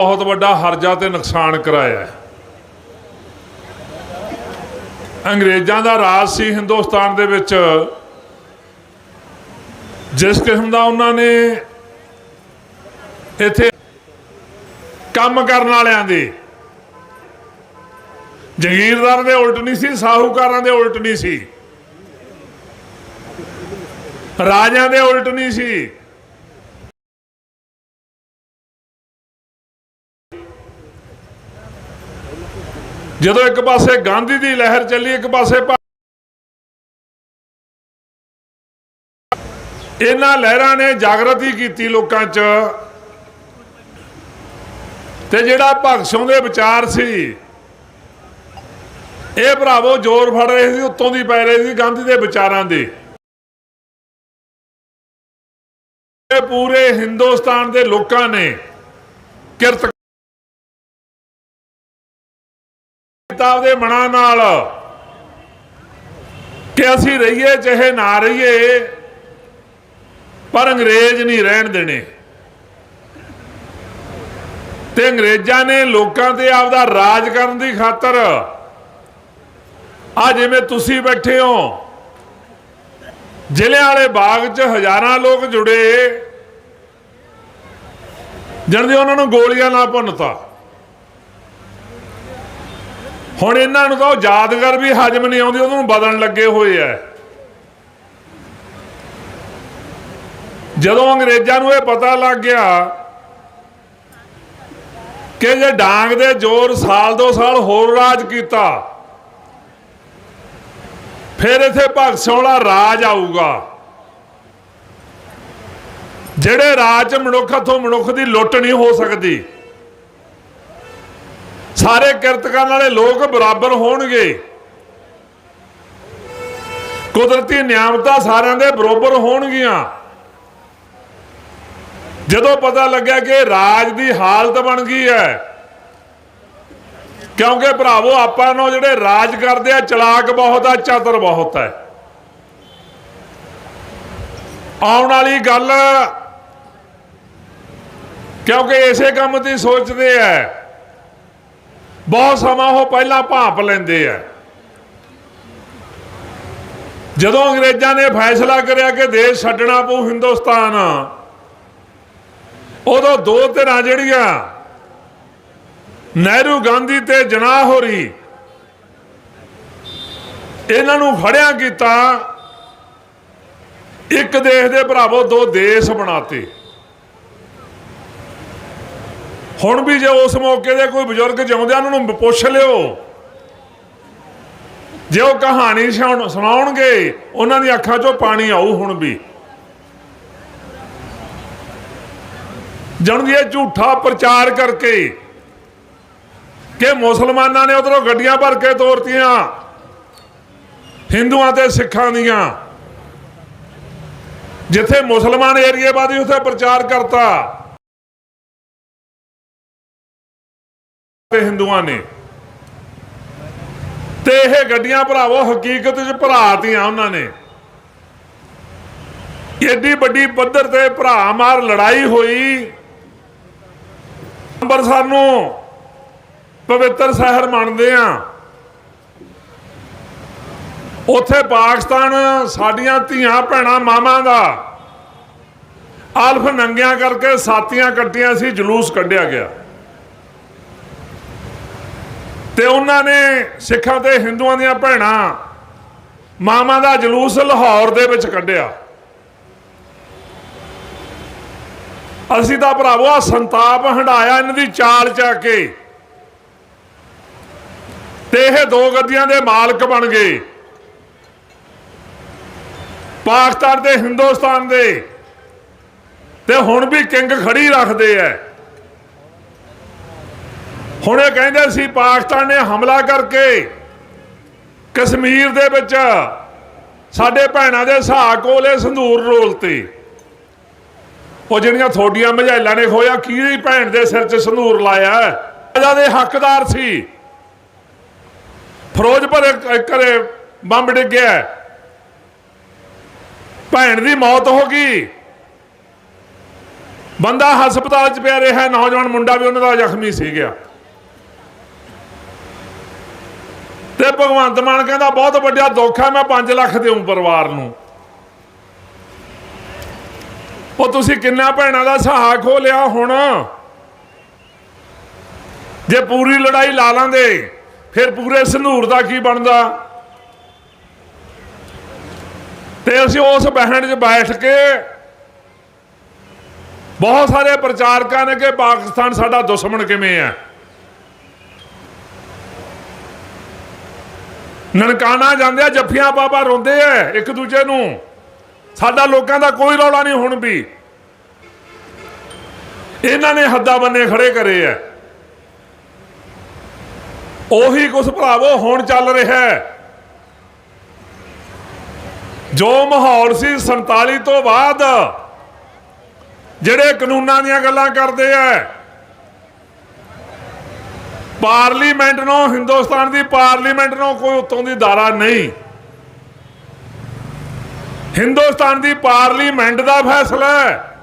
ਬਹੁਤ ਵੱਡਾ ਹਰਜਾ ਤੇ ਨੁਕਸਾਨ ਕਰਾਇਆ ਅੰਗਰੇਜ਼ਾਂ ਦਾ ਰਾਜ ਸੀ ਹਿੰਦੁਸਤਾਨ ਦੇ ਵਿੱਚ। ਜਿਸ ਕਿਸਮ ਦਾ ਉਹਨਾਂ ਨੇ ਇੱਥੇ ਕੰਮ ਕਰਨ ਵਾਲਿਆਂ ਦੇ। ਜਗੀਰਦਾਰ ਦੇ ਉਲਟ ਨਹੀਂ ਸੀ, ਸਾਹੂਕਾਰਾਂ ਦੇ ਉਲਟ ਨਹੀਂ ਸੀ। ਰਾਜਿਆਂ ਦੇ ਉਲਟ ਨਹੀਂ ਸੀ। ਜਦੋਂ ਇੱਕ ਪਾਸੇ ਗਾਂਧੀ ਦੀ ਲਹਿਰ ਚੱਲੀ, ਇੱਕ ਪਾਸੇ ਇਹਨਾਂ ਲਹਿਰਾਂ ਨੇ ਜਾਗਰਤੀ ਕੀਤੀ ਲੋਕਾਂ 'ਚ। ਤੇ ਜਿਹੜਾ ਭਗਤ ਸਿੰਘ ਦੇ ਵਿਚਾਰ ਸੀ, ਇਹ ਭਰਾਵੋ ਜ਼ੋਰ ਫੜ ਰਹੇ ਸੀ, ਉੱਤੋਂ ਦੀ ਪੈ ਰਹੇ ਸੀ ਗਾਂਧੀ ਦੇ ਵਿਚਾਰਾਂ ਦੇ। ਪੂਰੇ ਹਿੰਦੁਸਤਾਨ ਦੇ ਲੋਕਾਂ ਨੇ ਕਿਰਤ ਕਿਤਾਬ ਦੇ ਮਨਾਂ ਨਾਲ ਕਿ ਅਸੀਂ ਰਹੀਏ ਚਾਹੇ ਨਾ ਰਹੀਏ, ਪਰ ਅੰਗਰੇਜ਼ ਨਹੀਂ ਰਹਿਣ ਦੇਣੇ। ਤੇ ਅੰਗਰੇਜ਼ਾਂ ਨੇ ਲੋਕਾਂ ਤੇ ਆਪਦਾ ਰਾਜ ਕਰਨ ਦੀ ਖਾਤਰ ਆ ਜਿਵੇਂ ਤੁਸੀਂ ਬੈਠੇ ਹੋ, ਜ਼ਿਲ੍ਹਿਆਂ ਵਾਲੇ ਬਾਗ 'ਚ ਹਜ਼ਾਰਾਂ ਲੋਕ ਜੁੜੇ ਜਣਦੇ ਉਹਨਾਂ ਨੂੰ ਗੋਲੀਆਂ ਨਾਲ ਭੁੰਨਤਾ। ਹੁਣ ਇਹਨਾਂ ਨੂੰ ਤਾਂ ਉਹ ਯਾਦਗਾਰ ਵੀ ਹਜਮ ਨਹੀਂ ਆਉਂਦੀ, ਉਹਨੂੰ ਬਦਲਣ ਲੱਗੇ ਹੋਏ ਐ ਜਦੋਂ ਅੰਗਰੇਜ਼ਾਂ ਨੂੰ ਇਹ ਪਤਾ ਲੱਗ ਗਿਆ ਕਿ ਜੇ ਡਾਂਗ ਦੇ ਜ਼ੋਰ ਸਾਲ ਦੋ ਸਾਲ ਹੋਰ ਰਾਜ ਕੀਤਾ, ਫਿਰ ਇੱਥੇ ਭਗਤ ਸਿੰਘ ਵਾਲਾ ਰਾਜ ਆਊਗਾ। ਜਿਹੜੇ ਰਾਜ 'ਚ ਮਨੁੱਖ ਤੋਂ ਮਨੁੱਖ ਦੀ ਲੁੱਟ ਨਹੀਂ ਹੋ ਸਕਦੀ। ਸਾਰੇ ਕਿਰਤ ਕਰਨ ਵਾਲੇ ਲੋਕ ਬਰਾਬਰ ਹੋਣਗੇ। ਕੁਦਰਤੀ ਨਿਆਮਤਾਂ ਸਾਰਿਆਂ ਦੇ ਬਰਾਬਰ ਹੋਣਗੀਆਂ। ਜਦੋਂ ਪਤਾ ਲੱਗਿਆ ਕਿ ਰਾਜ ਦੀ ਹਾਲਤ ਬਣ ਗਈ ਹੈ, ਕਿਉਂਕਿ ਭਰਾਵੋ, ਆਪਾਂ ਨੂੰ ਜਿਹੜੇ ਰਾਜ ਕਰਦੇ ਆ, ਚਲਾਕ ਬਹੁਤ ਆ, ਚਤਰ ਬਹੁਤ ਹੈ ਆਉਣ ਵਾਲੀ ਗੱਲ ਕਿਉਂਕਿ ਇਸੇ ਕੰਮ ਦੀ ਸੋਚਦੇ ਆ। ਬਹੁਤ ਸਮਾਂ ਉਹ ਪਹਿਲਾਂ ਭਾਂਪ ਲੈਂਦੇ ਆ। ਜਦੋਂ ਅੰਗਰੇਜ਼ਾਂ ਨੇ ਫੈਸਲਾ ਕਰਿਆ ਕਿ ਦੇਸ਼ ਛੱਡਣਾ ਪਊ ਹਿੰਦੁਸਤਾਨ, ਉਦੋਂ ਦੋ ਧਿਰਾਂ ਜਿਹੜੀਆਂ, ਨਹਿਰੂ, ਗਾਂਧੀ ਤੇ ਜਨਾਹ ਹੋਰੀ, ਇਹਨਾਂ ਨੂੰ ਫੜਿਆ ਕੀਤਾ, ਇੱਕ ਦੇਸ਼ ਦੇ ਭਰਾਵੋ ਦੋ ਦੇਸ਼ ਬਣਾਤੇ। ਹੁਣ ਵੀ ਜੇ ਉਸ ਮੌਕੇ ਦੇ ਕੋਈ ਬਜ਼ੁਰਗ ਜਿਉਂਦੇ ਆ, ਉਹਨਾਂ ਨੂੰ ਪੁੱਛ ਲਿਓ ਜੇ ਉਹ ਕਹਾਣੀ ਸੁਣ- ਸੁਣਾਉਣਗੇ ਉਹਨਾਂ ਦੀ ਅੱਖਾਂ 'ਚੋਂ ਪਾਣੀ ਆਊ ਹੁਣ ਵੀ। ਜਣ ਇਹ ਝੂਠਾ ਪ੍ਰਚਾਰ ਕਰਕੇ ਕਿ ਮੁਸਲਮਾਨਾਂ ਨੇ ਉਧਰੋਂ ਗੱਡੀਆਂ ਭਰ ਕੇ ਤੋਰਤੀਆਂ ਹਿੰਦੂਆਂ ਤੇ ਸਿੱਖਾਂ ਦੀਆਂ। ਜਿੱਥੇ ਮੁਸਲਮਾਨ ਏਰੀਏ ਬਾਦੀ ਉੱਥੇ ਪ੍ਰਚਾਰ ਕਰਤਾ। ਤੇ ਹਿੰਦੂਆਂ ਨੇ। ਤੇ ਇਹ ਗੱਡੀਆਂ ਭਰਾਵੋ, ਹਕੀਕਤ 'ਚ ਭਰਾਤੀਆਂ ਉਹਨਾਂ ਨੇ। ਏਡੀ ਵੱਡੀ ਪੱਧਰ ਤੇ ਭਰਾ ਮਾਰ ਲੜਾਈ ਹੋਈ। ਅੰਮ੍ਰਿਤਸਰ ਨੂੰ ਪਵਿੱਤਰ ਸ਼ਹਿਰ ਮੰਨਦੇ ਆ। ਉੱਥੇ ਪਾਕਿਸਤਾਨ ਸਾਡੀਆਂ ਧੀਆਂ ਭੈਣਾਂ ਮਾਵਾਂ ਦਾ ਅਲਫ ਨੰਗਿਆਂ ਕਰਕੇ ਸਾਥੀਆਂ ਕੱਟੀਆਂ ਸੀ, ਜਲੂਸ ਕੱਢਿਆ ਗਿਆ। ਤੇ ਉਹਨਾਂ ਨੇ ਸਿੱਖਾਂ ਤੇ ਹਿੰਦੂਆਂ ਦੀਆਂ ਭੈਣਾਂ ਮਾਵਾਂ ਦਾ ਜਲੂਸ ਲਾਹੌਰ ਦੇ ਵਿੱਚ ਕੱਢਿਆ। ਅਸੀਂ ਤਾਂ ਭਰਾਵੋ ਆਹ ਸੰਤਾਪ ਹੰਡਾਇਆ ਇਹਨਾਂ ਦੀ ਚਾਲ ਚਾ ਕੇ। ਤੇ ਇਹ ਦੋ ਗੱਡੀਆਂ ਦੇ ਮਾਲਕ ਬਣ ਗਏ। ਪਾਕਿਸਤਾਨ ਤੇ ਹਿੰਦੁਸਤਾਨ ਦੇ। ਤੇ ਹੁਣ ਵੀ ਕਿੰਗ ਖੜੀ ਰੱਖਦੇ ਐ। ਹੁਣ ਇਹ ਕਹਿੰਦੇ ਸੀ ਪਾਕਿਸਤਾਨ ਨੇ ਹਮਲਾ ਕਰਕੇ ਕਸ਼ਮੀਰ ਦੇ ਵਿੱਚ ਸਾਡੇ ਭੈਣਾਂ ਦੇ ਸਾਹ ਕੋਲੇ ਸੰਧੂਰ ਰੋਲਤੇ ਉਹ ਜਿਹੜੀਆਂ ਥੋਡੀਆਂ ਮਝੈਲਾਂ ਨੇ ਖੋਇਆ ਕਿਹਦੀ ਭੈਣ ਦੇ ਸਿਰ 'ਚ ਸੰਧੂਰ ਲਾਇਆ? ਰਾਜਾ ਦੇ ਹੱਕਦਾਰ ਸੀ। ਫਿਰੋਜ਼ਪੁਰ ਇੱਕ ਘਰੇ ਬੰਬ ਡਿੱਗਿਆ। ਭੈਣ ਦੀ ਮੌਤ ਹੋ ਗਈ। ਬੰਦਾ ਹਸਪਤਾਲ 'ਚ ਪਿਆ ਰਿਹਾ, ਨੌਜਵਾਨ ਮੁੰਡਾ ਵੀ ਉਹਨਾਂ ਦਾ ਜ਼ਖਮੀ ਸੀ ਗਿਆ। ਤੇ ਭਗਵੰਤ ਮਾਨ ਕਹਿੰਦਾ, ਬਹੁਤ ਵੱਡਾ ਦੁੱਖ ਹੈ, ਮੈਂ 5 ਲੱਖ ਦੇਉਂ ਪਰਿਵਾਰ ਨੂੰ। ਉਹ ਤੁਸੀਂ ਕਿੰਨਾ ਭੈਣਾਂ ਦਾ ਸਹਾਰਾ ਖੋ ਲਿਆ ਹੁਣ? ਜੇ ਪੂਰੀ ਲੜਾਈ ਲਾ ਲਾਂਦੇ, ਫਿਰ ਪੂਰੇ ਸੰਧੂਰ ਦਾ ਕੀ ਬਣਦਾ? ਤੇ ਅਸੀਂ ਉਸ ਬਹਿਣ 'ਚ ਬੈਠ ਕੇ ਬਹੁਤ ਸਾਰੇ ਪ੍ਰਚਾਰਕਾਂ ਨੇ ਕਿ ਪਾਕਿਸਤਾਨ ਸਾਡਾ ਦੁਸ਼ਮਣ ਕਿਵੇਂ ਹੈ? ਨਨਕਾਣਾ ਜਾਂਦੇ ਆ, ਜੱਫੀਆਂ ਬਾਬਾ ਰੋਂਦੇ ਆ ਇੱਕ ਦੂਜੇ ਨੂੰ। ਸਾਡਾ ਲੋਕਾਂ ਦਾ ਕੋਈ ਰੌਲਾ ਨਹੀਂ ਹੁਣ ਵੀ। ਇਹਨਾਂ ਨੇ ਹੱਦਾ ਬੰਨੇ ਖੜੇ ਕਰੇ ਆ ਉਹੀ ਕੁਛ ਭਰਾਵੋ ਹੁਣ ਚੱਲ ਰਿਹਾ ਹੈ ਜੋ ਮਾਹੌਲ ਸੀ 47 ਤੋਂ ਬਾਅਦ, ਜਿਹੜੇ ਕਾਨੂੰਨਾਂ ਦੀਆਂ ਗੱਲਾਂ ਕਰਦੇ ਆ ਪਾਰਲੀਮੈਂਟ ਨੂੰ, ਹਿੰਦੁਸਤਾਨ ਦੀ ਪਾਰਲੀਮੈਂਟ ਨੂੰ ਕੋਈ ਉਤੋਂ ਦੀ ਦਾਰਾ ਨਹੀਂ। ਹਿੰਦੁਸਤਾਨ ਦੀ ਪਾਰਲੀਮੈਂਟ ਦਾ ਫੈਸਲਾ ਹੈ।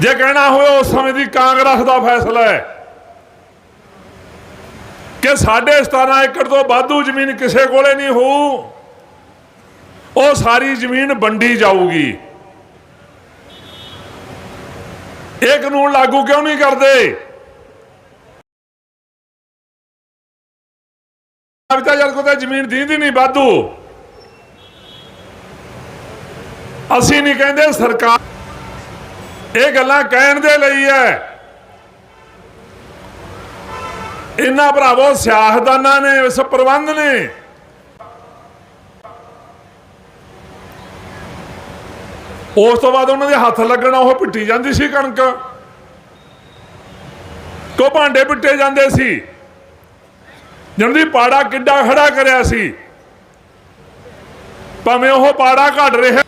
ਜੇ ਕਹਿਣਾ ਹੋਵੇ, ਉਸ ਸਮੇਂ ਦੀ ਕਾਂਗਰਸ ਦਾ ਫੈਸਲਾ ਹੈ ਕਿ ਸਾਡੇ 17 ਏਕੜ ਤੋਂ ਵਾਧੂ ਜ਼ਮੀਨ ਕਿਸੇ ਕੋਲੇ ਨਹੀਂ ਹੋਊ। ਉਹ ਸਾਰੀ ਜ਼ਮੀਨ ਵੰਡੀ ਜਾਊਗੀ। ਇਹ ਕਾਨੂੰਨ ਲਾਗੂ ਕਿਉਂ ਨਹੀਂ ਕਰਦੇ? ਅਬ ਤਾਂ ਜ਼ਮੀਨ ਦੀਂਦੀ ਨਹੀਂ, ਵਾਧੂ। ਅਸੀਂ ਨਹੀਂ ਕਹਿੰਦੇ ਸਰਕਾਰ ਇਹ ਗੱਲਾਂ ਕਹਿਣ ਦੇ ਲਈ ਹੈ। ਇਹਨਾਂ ਭਰਾਵੋ, ਸਿਆਸਤਦਾਨਾਂ ਨੇ, ਇਸ ਪ੍ਰਬੰਧ ਨੇ। ਉਸ ਤੋਂ ਬਾਅਦ ਉਹਨਾਂ ਦੇ ਹੱਥ ਲੱਗਣਾ, ਉਹ ਪਿੱਟੀ ਜਾਂਦੀ ਸੀ ਕਣਕ। ਕੋ ਭਾਂਡੇ ਪਿੱਟੇ ਜਾਂਦੇ ਸੀ? ਜਨਦੀ ਪਾੜਾ ਕਿੱਡਾ ਖੜਾ ਕਰਿਆ ਸੀ। ਭਾਵੇਂ ਉਹ ਪਾੜਾ ਘਟ ਰਿਹਾ।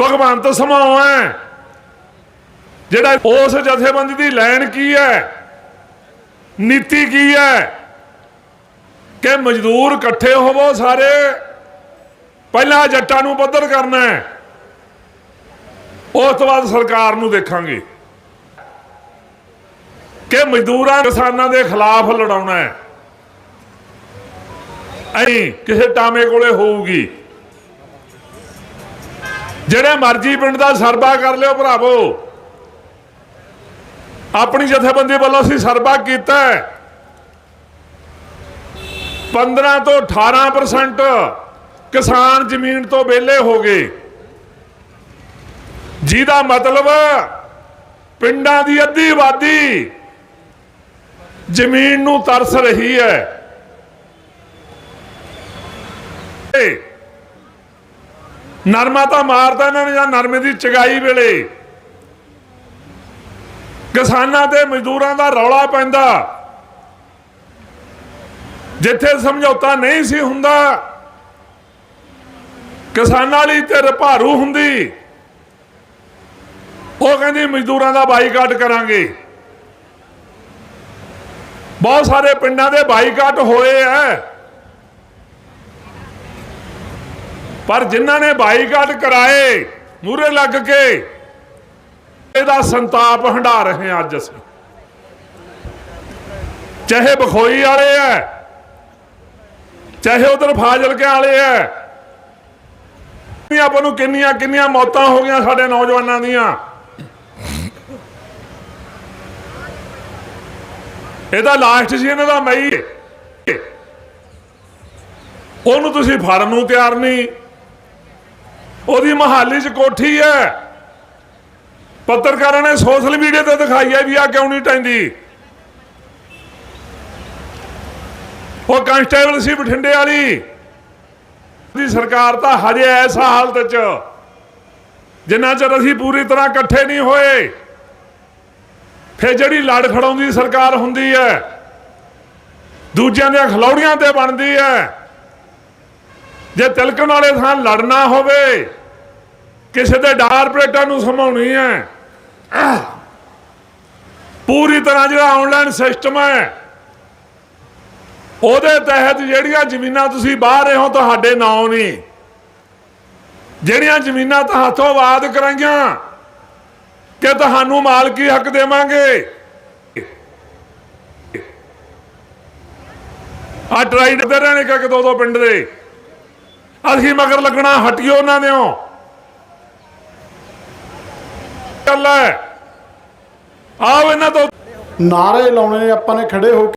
ਭਗਵੰਤ ਸਮਾਉ ਹੈ। ਜਿਹੜਾ ਉਸ ਜਥੇਬੰਦੀ ਦੀ ਲਾਈਨ ਕੀ ਹੈ? ਨੀਤੀ ਕੀ ਹੈ? ਕਿ ਮਜ਼ਦੂਰ ਇਕੱਠੇ ਹੋਵੋ ਸਾਰੇ। ਪਹਿਲਾਂ ਜੱਟਾਂ ਨੂੰ ਪੱਧਰ ਕਰਨਾ ਹੈ। ਉਸ ਤੋਂ ਬਾਅਦ ਸਰਕਾਰ ਨੂੰ ਦੇਖਾਂਗੇ। ਕਿ ਮਜ਼ਦੂਰਾਂ ਕਿਸਾਨਾਂ ਦੇ ਖਿਲਾਫ ਲੜਾਉਣਾ ਹੈ। ਐਂ ਕਿਸੇ ਟਾਮੇ ਕੋਲੇ ਹੋਊਗੀ। ਜਿਹੜੇ ਮਰਜ਼ੀ ਪਿੰਡ ਦਾ ਸਰਬਾ ਕਰ ਲਿਓ ਭਰਾਵੋ। ਆਪਣੀ ਜਥੇਬੰਦੀ ਵੱਲੋਂ ਅਸੀਂ ਸਰਬਾ ਕੀਤਾ ਹੈ। 15 ਤੋਂ 18% ਕਿਸਾਨ ਜ਼ਮੀਨ ਤੋਂ ਵਿਹਲੇ ਹੋ ਗਏ। ਜਿਹਦਾ ਮਤਲਬ ਪਿੰਡਾਂ ਦੀ ਅੱਧੀ ਆਬਾਦੀ ਜ਼ਮੀਨ ਨੂੰ ਤਰਸ ਰਹੀ ਹੈ। ਨਰਮਾ ਤਾਂ ਮਾਰਦਾ ਇਹਨਾਂ ਨੇ ਜਾਂ ਨਰਮੇ ਦੀ ਚਗਾਈ ਵੇਲੇ। ਕਿਸਾਨਾਂ ਤੇ ਮਜ਼ਦੂਰਾਂ ਦਾ ਰੌਲਾ ਪੈਂਦਾ। ਜਿੱਥੇ ਸਮਝੌਤਾ ਨਹੀਂ ਸੀ ਹੁੰਦਾ, ਕਿਸਾਨਾਂ ਲਈ ਤੇ ਭਾਰੂ ਹੁੰਦੀ। ਉਹ ਕਹਿੰਦੀ, ਮਜ਼ਦੂਰਾਂ ਦਾ ਬਾਈਕਾਟ ਕਰਾਂਗੇ। ਬਹੁਤ ਸਾਰੇ ਪਿੰਡਾਂ ਦੇ ਬਾਈਕਾਟ ਹੋਏ ਐ। ਪਰ ਜਿਨ੍ਹਾਂ ਨੇ ਬਾਈਕਾਟ ਕਰਾਏ ਮੂਰੇ ਲੱਗ ਕੇ ਇਹਦਾ ਸੰਤਾਪ ਹੰਡਾ ਰਹੇ ਹਾਂ ਅੱਜ ਅਸੀਂ। ਚਾਹੇ ਬਖੋਈ ਵਾਲੇ ਐ, ਚਾਹੇ ਉਧਰ ਫਾਜ਼ਿਲਕੇ ਵਾਲੇ ਐ। ਆਪਾਂ ਨੂੰ ਕਿੰਨੀਆਂ ਕਿੰਨੀਆਂ ਮੌਤਾਂ ਹੋ ਗਈਆਂ ਸਾਡੇ ਨੌਜਵਾਨਾਂ ਦੀਆਂ। ਇਹਦਾ ਲਾਸਟ ਸੀ ਇਹਨਾਂ ਦਾ ਮਈ। ਉਹਨੂੰ ਤੁਸੀਂ ਫੜਨ ਨੂੰ ਤਿਆਰ ਨਹੀਂ। ਉਹਦੀ ਮਹਾਲੀ 'ਚ ਕੋਠੀ ਹੈ। ਪੱਤਰਕਾਰਾਂ ਨੇ ਸੋਸ਼ਲ ਮੀਡੀਆ ਤੇ ਦਿਖਾਈ ਹੈ ਵੀ ਆ ਕਿਉਂ ਨਹੀਂ ਟੈਂਦੀ। ਉਹ ਕਾਂਸਟੇਬਲ ਸੀ ਬਠਿੰਡੇ ਵਾਲੀ। ਦੀ ਸਰਕਾਰ ਤਾਂ ਹਜੇ ਐਸਾ ਹਾਲਤ 'ਚ। ਜਿੰਨਾ ਚਿਰ ਅਸੀਂ ਪੂਰੀ ਤਰ੍ਹਾਂ ਇਕੱਠੇ ਨਹੀਂ ਹੋਏ ਫਿਰ ਜਿਹੜੀ ਲੜ ਖੜਾਉਂਦੀ ਸਰਕਾਰ ਹੁੰਦੀ ਹੈ, ਦੂਜਿਆਂ ਦੀਆਂ ਖਲੌੜੀਆਂ ਤੇ ਬਣਦੀ ਹੈ। ਜੇ ਤਿਲਕਣ ਵਾਲੇ ਥਾਂ ਲੜਨਾ ਹੋਵੇ, ਕਿਸੇ ਦੇ ਡਾਰ ਪਲੇਟਾਂ ਨੂੰ ਸਮਾਉਣੀ ਹੈ। ਪੂਰੀ ਤਰ੍ਹਾਂ ਜਿਹੜਾ ਆਨਲਾਈਨ ਸਿਸਟਮ ਹੈ, ਉਹਦੇ ਤਹਿਤ ਜਿਹੜੀਆਂ ਜ਼ਮੀਨਾਂ ਤੁਸੀਂ ਬਾਹ ਰਹੇ ਹੋ, ਤੁਹਾਡੇ ਨਾਂ ਨਹੀਂ। ਜਿਹੜੀਆਂ ਜ਼ਮੀਨਾਂ ਤਾਂ ਹੱਥੋਂ ਆਬਾਦ ਕਰਾਈਆਂ ਕਿ ਤੁਹਾਨੂੰ ਮਾਲਕੀ ਹੱਕ ਦੇਵਾਂਗੇ। ਆ ਟਰਾਈ ਦੇ ਰਹਿਣੇ ਕਿ ਦੋ ਦੋ ਪਿੰਡ ਦੇ। ਅਸੀਂ ਮਗਰ ਲੱਗਣਾ, ਹਟਿਓ ਉਹਨਾਂ ਦਿਓ। ਗੱਲ ਹੈ ਆਓ ਇਹਨਾਂ ਤੋਂ। ਨਾਰੇ ਲਾਉਣੇ, ਆਪਾਂ ਨੇ ਖੜੇ ਹੋ ਕੇ